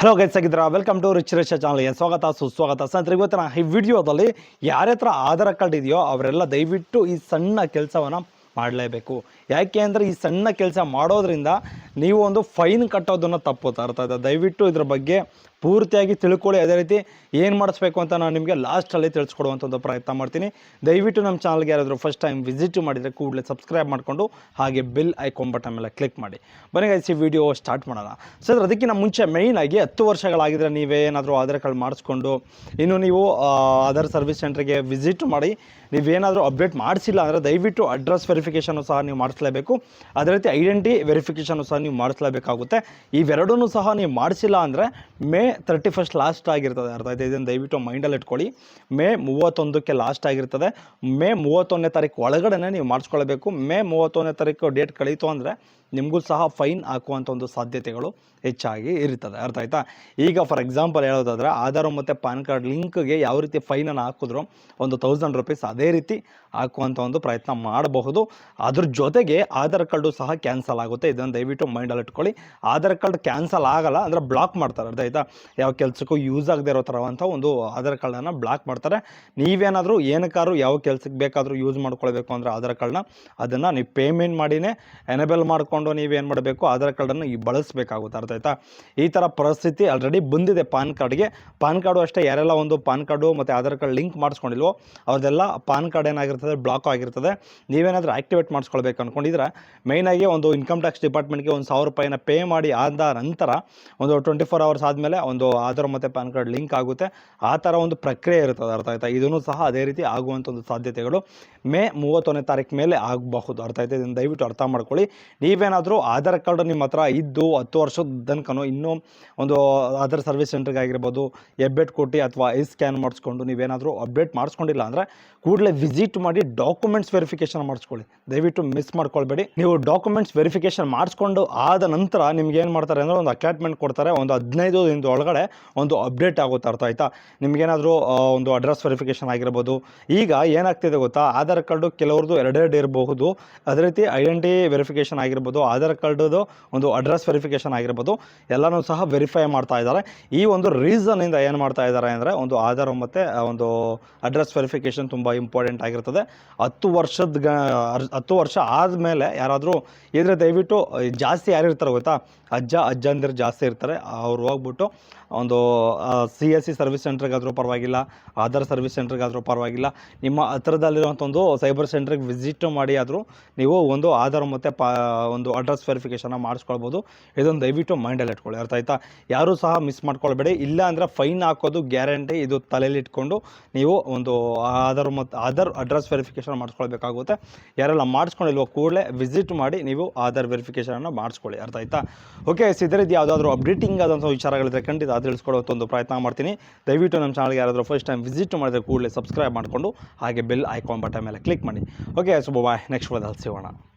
Hello guys ಆಗಿದ್ರ welcome to rich channel ಚಾನಲ್ಗೆ ಸ್ವಾಗತ, ಸುಸ್ವಾಗತ. ಸ್ನೇಹಿತರೆ, ಇವತ್ತಿನ ಈ ವಿಡಿಯೋದಲ್ಲಿ ಯಾರ ಹತ್ರ ಆಧಾರ್ ಕಾರ್ಡ್ ಇದೆಯೋ ಅವರೆಲ್ಲ ದಯವಿಟ್ಟು ಈ ಸಣ್ಣ ಕೆಲಸವನ್ನು ಮಾಡಲೇಬೇಕು. ಯಾಕೆ ಅಂದರೆ ಈ ಸಣ್ಣ ಕೆಲಸ ಮಾಡೋದ್ರಿಂದ ನೀವು ಒಂದು ಫೈನ್ ಕಟ್ಟೋದನ್ನು ತಪ್ಪುತ್ತಾ ಆಯ್ತಾ ದಯವಿಟ್ಟು ಇದ್ರ ಬಗ್ಗೆ ಪೂರ್ತಿಯಾಗಿ ತಿಳ್ಕೊಳ್ಳಿ. ಅದೇ ರೀತಿ ಏನು ಮಾಡಿಸ್ಬೇಕು ಅಂತ ನಾನು ನಿಮಗೆ ಲಾಸ್ಟಲ್ಲಿ ತಿಳಿಸ್ಕೊಡುವಂಥ ಒಂದು ಪ್ರಯತ್ನ ಮಾಡ್ತೀನಿ. ದಯವಿಟ್ಟು ನಮ್ಮ ಚಾನಲ್ಗೆ ಯಾರಾದರೂ ಫಸ್ಟ್ ಟೈಮ್ ವಿಸಿಟ್ ಮಾಡಿದರೆ ಕೂಡಲೇ ಸಬ್ಸ್ಕ್ರೈಬ್ ಮಾಡಿಕೊಂಡು ಹಾಗೆ ಬೆಲ್ ಐಕಾನ್ ಬಟನ್ ಮೇಲೆ ಕ್ಲಿಕ್ ಮಾಡಿ. ಬನ್ನಿ ಈ ವಿಡಿಯೋ ಸ್ಟಾರ್ಟ್ ಮಾಡೋಣ. ಸರ್ ಅದಕ್ಕಿಂತ ಮುಂಚೆ ಮೇಯ್ನಾಗಿ ಹತ್ತು ವರ್ಷಗಳಾಗಿದ್ದರೆ ನೀವೇನಾದರೂ ಆಧಾರ್ ಕಾರ್ಡ್ ಮಾಡಿಸ್ಕೊಂಡು, ಇನ್ನು ನೀವು ಆಧಾರ್ ಸರ್ವಿಸ್ ಸೆಂಟ್ರಿಗೆ ವಿಸಿಟ್ ಮಾಡಿ ನೀವೇನಾದರೂ ಅಪ್ಡೇಟ್ ಮಾಡಿಸಿಲ್ಲ ಅಂದರೆ ದಯವಿಟ್ಟು ಅಡ್ರೆಸ್ ವೆರಿಫಿಕೇಷನು ಸಹ ನೀವು ಮಾಡಿಸ್ಲೇಬೇಕು. ಅದೇ ರೀತಿ ಐಡೆಂಟಿ ವೆರಿಫಿಕೇಷನು ಸಹ ನೀವು ಮಾಡಿಸ್ಲೇಬೇಕಾಗುತ್ತೆ. ಇವೆರಡೂ ಸಹ ನೀವು ಮಾಡಿಸಿಲ್ಲ ಅಂದರೆ ಮೇ ತರ್ಟಿ ಫಸ್ಟ್ ಲಾಸ್ಟ್ ಆಗಿರ್ತದೆ. ಅರ್ಥ ಐದು ಇದನ್ನು ದಯವಿಟ್ಟು ಮೈಂಡಲ್ಲಿ ಇಟ್ಕೊಳ್ಳಿ. ಮೇ ಮೂವತ್ತೊಂದಕ್ಕೆ ಲಾಸ್ಟ್ ಆಗಿರ್ತದೆ. ಮೇ ಮೂವತ್ತೊಂದನೇ ತಾರೀಕು ಒಳಗಡೆ ನೀವು ಮಾಡಿಸ್ಕೊಳ್ಬೇಕು. ಮೇ ಮೂವತ್ತೊಂದನೇ ತಾರೀಕು ಡೇಟ್ ಕಳೀತು ಅಂದರೆ ನಿಮಗೂ ಸಹ ಫೈನ್ ಹಾಕುವಂಥ ಒಂದು ಸಾಧ್ಯತೆಗಳು ಹೆಚ್ಚಾಗಿ ಇರ್ತದೆ. ಅರ್ಥ ಆಯ್ತಾ? ಈಗ ಫಾರ್ ಎಕ್ಸಾಂಪಲ್ ಹೇಳೋದಾದ್ರೆ ಆಧಾರ್ ಮತ್ತು ಪ್ಯಾನ್ ಕಾರ್ಡ್ ಲಿಂಕ್ಗೆ ಯಾವ ರೀತಿ ಫೈನನ್ನು ಹಾಕಿದ್ರು ಒಂದು ತೌಸಂಡ್ ರುಪೀಸ್ ಅದೇ ರೀತಿ ಹಾಕುವಂಥ ಒಂದು ಪ್ರಯತ್ನ ಮಾಡಬಹುದು. ಅದ್ರ ಜೊತೆಗೆ ಆಧಾರ್ ಕಾರ್ಡು ಸಹ ಕ್ಯಾನ್ಸಲ್ ಆಗುತ್ತೆ. ಇದನ್ನು ದಯವಿಟ್ಟು ಮೈಂಡಲ್ಲಿ ಇಟ್ಕೊಳ್ಳಿ. ಆಧಾರ್ ಕಾರ್ಡ್ ಕ್ಯಾನ್ಸಲ್ ಆಗಲ್ಲ ಅಂದರೆ ಬ್ಲಾಕ್ ಮಾಡ್ತಾರೆ. ಅರ್ಥ ಆಯ್ತಾ? ಯಾವ ಕೆಲಸಕ್ಕೂ ಯೂಸ್ ಆಗದೆ ಇರೋ ಥರವಂಥ ಒಂದು ಆಧಾರ್ ಕಾರ್ಡನ್ನು ಬ್ಲಾಕ್ ಮಾಡ್ತಾರೆ. ನೀವೇನಾದರೂ ಏನಕ್ಕಾದ್ರೂ ಯಾವ ಕೆಲಸಕ್ಕೆ ಬೇಕಾದರೂ ಯೂಸ್ ಮಾಡ್ಕೊಳ್ಬೇಕು ಅಂದರೆ ಆಧಾರ್ ಕಾರ್ಡನ್ನ ಅದನ್ನು ನೀವು ಪೇಮೆಂಟ್ ಮಾಡಿನೇ ಎನೇಬಲ್ ಮಾಡಿಕೊಂಡು ನೀವೇನು ಮಾಡಬೇಕು ಆಧಾರ್ ಕಾರ್ಡನ್ನು ಬಳಸಬೇಕಾಗುತ್ತೆ. ಅರ್ಥ ಆಯ್ತಾ? ಈ ಥರ ಪರಿಸ್ಥಿತಿ ಆಲ್ರೆಡಿ ಬಂದಿದೆ ಪಾನ್ ಕಾರ್ಡ್ಗೆ ಪಾನ್ ಕಾರ್ಡು ಅಷ್ಟೇ, ಯಾರೆಲ್ಲ ಒಂದು ಪಾನ್ ಕಾರ್ಡು ಮತ್ತು ಆಧಾರ್ ಕಾರ್ಡ್ ಲಿಂಕ್ ಮಾಡಿಸ್ಕೊಂಡಿಲ್ವೋ ಅವ್ರದ್ದೆಲ್ಲ ಪಾನ್ ಕಾರ್ಡ್ ಏನಾಗಿರ್ತದೆ ಬ್ಲಾಕ್ ಆಗಿರ್ತದೆ. ನೀವೇನಾದರೂ ಆ್ಯಕ್ಟಿವೇಟ್ ಮಾಡಿಸ್ಕೊಳ್ಬೇಕು ಅಂದ್ಕೊಂಡಿದ್ರೆ ಮೇಯ್ನಾಗಿ ಒಂದು ಇನ್ಕಮ್ ಟ್ಯಾಕ್ಸ್ ಡಿಪಾರ್ಟ್ಮೆಂಟ್ಗೆ ಒಂದು ಸಾವಿರ ರೂಪಾಯಿನ ಪೇ ಮಾಡಿ ಆದ ನಂತರ ಒಂದು ಟ್ವೆಂಟಿ ಫೋರ್ ಅವರ್ಸ್ ಆದಮೇಲೆ ಒಂದು ಆಧಾರ್ ಮತ್ತು ಪ್ಯಾನ್ ಕಾರ್ಡ್ ಲಿಂಕ್ ಆಗುತ್ತೆ. ಆ ಥರ ಒಂದು ಪ್ರಕ್ರಿಯೆ ಇರ್ತದೆ ಅರ್ಥ ಆಯ್ತಾ? ಇದನ್ನು ಸಹ ಅದೇ ರೀತಿ ಆಗುವಂಥ ಒಂದು ಸಾಧ್ಯತೆಗಳು ಮೇ ಮೂವತ್ತೊಂದನೇ ತಾರೀಕು ಮೇಲೆ ಆಗಬಹುದು, ಅರ್ಥ ಆಯ್ತಾ? ಇದನ್ನು ದಯವಿಟ್ಟು ಅರ್ಥ ಮಾಡ್ಕೊಳ್ಳಿ. ನೀವೇನಾದರೂ ಆಧಾರ್ ಕಾರ್ಡ್ ನಿಮ್ಮ ಹತ್ರ ಇದ್ದು ಹತ್ತು ವರ್ಷದ ತನಕನೂ ಇನ್ನೂ ಒಂದು ಆಧಾರ್ ಸರ್ವಿಸ್ ಸೆಂಟರ್ಗೆ ಆಗಿರ್ಬೋದು, ಎಬ್ಬೆಟ್ ಕೊಟ್ಟು ಅಥವಾ ಐ ಸ್ಕ್ಯಾನ್ ಮಾಡಿಸ್ಕೊಂಡು ನೀವೇನಾದರೂ ಅಪ್ಡೇಟ್ ಮಾಡಿಸ್ಕೊಂಡಿಲ್ಲ ಅಂದರೆ ಕೂಡಲೇ ವಿಸಿಟ್ ಮಾಡಿ ಡಾಕ್ಯುಮೆಂಟ್ಸ್ ವೆರಿಫಿಕೇಷನ್ ಮಾಡಿಸ್ಕೊಳ್ಳಿ. ದಯವಿಟ್ಟು ಮಿಸ್ ಮಾಡ್ಕೊಳ್ಬೇಡಿ. ನೀವು ಡಾಕ್ಯುಮೆಂಟ್ಸ್ ವೆರಿಫಿಕೇಷನ್ ಮಾಡಿಸ್ಕೊಂಡು ಆದ ನಂತರ ನಿಮ್ಗೆ ಏನು ಮಾಡ್ತಾರೆ ಅಂದರೆ ಒಂದು ಅಟ್ಯಾಚ್ಮೆಂಟ್ ಕೊಡ್ತಾರೆ, ಒಂದು ಹದಿನೈದು ದಿನದ ಒಳಗಡೆ ಒಂದು ಅಪ್ಡೇಟ್ ಆಗುತ್ತೆ, ಅರ್ಥ ಆಯಿತಾ? ನಿಮ್ಗೇನಾದರೂ ಒಂದು ಅಡ್ರೆಸ್ ವೆರಿಫಿಕೇಷನ್ ಆಗಿರ್ಬೋದು. ಈಗ ಏನಾಗ್ತಿದೆ ಗೊತ್ತಾ? ಆಧಾರ್ ಕಾರ್ಡು ಕೆಲವ್ರದ್ದು ಎರಡೆರಡು ಇರಬಹುದು. ಅದೇ ರೀತಿ ಐಡೆಂಟಿ ವೆರಿಫಿಕೇಷನ್ ಆಗಿರ್ಬೋದು, ಆಧಾರ್ ಕಾರ್ಡದು ಒಂದು ಅಡ್ರೆಸ್ ವೆರಿಫಿಕೇಷನ್ ಆಗಿರ್ಬೋದು. ಎಲ್ಲನೂ ಸಹ ವೆರಿಫೈ ಮಾಡ್ತಾ ಇದ್ದಾರೆ. ಈ ಒಂದು ರೀಸನಿಂದ ಏನು ಮಾಡ್ತಾ ಇದ್ದಾರೆ ಅಂದರೆ, ಒಂದು ಆಧಾರ್ ಮತ್ತು ಒಂದು ಅಡ್ರೆಸ್ ವೆರಿಫಿಕೇಷನ್ ತುಂಬ ಇಂಪಾರ್ಟೆಂಟ್ ಆಗಿರ್ತದೆ. ಹತ್ತು ವರ್ಷದ ಗ ಹತ್ತು ವರ್ಷ ಆದಮೇಲೆ ಯಾರಾದರೂ ಇದ್ರೆ ದಯವಿಟ್ಟು, ಜಾಸ್ತಿ ಯಾರಿರ್ತಾರೆ ಗೊತ್ತಾ? ಅಜ್ಜ, ಅಜ್ಜಂದಿರು ಜಾಸ್ತಿ ಇರ್ತಾರೆ. ಅವ್ರು ಹೋಗ್ಬಿಟ್ಟು ಒಂದು ಸಿ ಎಸ್ ಸಿ ಸರ್ವಿಸ್ ಸೆಂಟ್ರಿಗಾದರೂ ಪರವಾಗಿಲ್ಲ, ಆಧಾರ್ ಸರ್ವಿಸ್ ಸೆಂಟ್ರಿಗಾದರೂ ಪರವಾಗಿಲ್ಲ. ನಿಮ್ಮ ಹತ್ರದಲ್ಲಿರುವಂಥ ಒಂದು ಸೈಬರ್ ಸೆಂಟ್ರಿಗೆ ವಿಸಿಟ್ ಮಾಡಿ ಆದರೂ ನೀವು ಒಂದು ಆಧಾರ್ ಮತ್ತು ಪಾ, ಒಂದು ಅಡ್ರೆಸ್ ವೆರಿಫಿಕೇಷನ್ನ ಮಾಡಿಸ್ಕೊಳ್ಬೋದು. ಇದೊಂದು ದಯವಿಟ್ಟು ಮೈಂಡಲ್ಲಿ ಇಟ್ಕೊಳ್ಳಿ. ಅರ್ಥ ಆಯ್ತಾ? ಯಾರೂ ಸಹ ಮಿಸ್ ಮಾಡ್ಕೊಳ್ಬೇಡಿ. ಇಲ್ಲ ಅಂದರೆ ಫೈನ್ ಹಾಕೋದು ಗ್ಯಾರಂಟಿ ಇದು ತಲೆಯಲ್ಲಿ ಇಟ್ಕೊಂಡು ನೀವು ಒಂದು ಆಧಾರ್ ಮತ್ತು ಆಧಾರ್ ಅಡ್ರೆಸ್ ವೆರಿಫಿಕೇಷನ್ ಮಾಡಿಸ್ಕೊಳ್ಬೇಕಾಗುತ್ತೆ. ಯಾರೆಲ್ಲ ಮಾಡಿಸ್ಕೊಂಡಿಲ್ವೋ ಕೂಡಲೇ ವಿಸಿಟ್ ಮಾಡಿ ನೀವು ಆಧಾರ್ ವೆರಿಫಿಕೇಷನನ್ನು ಮಾಡಿಸ್ಕೊಳ್ಳಿ. ಅರ್ಥ ಆಯ್ತಾ? ಓಕೆ ಇದೇ ರೀತಿ ಯಾವುದಾದ್ರೂ ಅಪ್ಡೇಟಿಂಗ್ ಆದಂಥ ವಿಚಾರಗಳಿದ್ರೆ ಖಂಡಿತ ತಿಳಿಸ್ಕೊಡುವಂಥ ಒಂದು ಪ್ರಯತ್ನ ಮಾಡ್ತೀನಿ. ದಯವಿಟ್ಟು ನಮ್ಮ ಚಾನಲ್ಗೆ ಯಾರಾದರೂ ಫಸ್ಟ್ ಟೈಮ್ ವಿಸಿಟ್ ಮಾಡಿದ್ರೆ ಕೂಡಲೇ ಸಬ್ಸ್ಕ್ರೈಬ್ ಮಾಡಿಕೊಂಡು ಹಾಗೆ ಬೆಲ್ ಐಕಾನ್ ಬಟನ್ ಮೇಲೆ ಕ್ಲಿಕ್ ಮಾಡಿ. ಓಕೆ ಸೊ ಬಾಯ್ ನೆಕ್ಸ್ಟ್ ವದಲ್ಲಿ ಸಿಗೋಣ.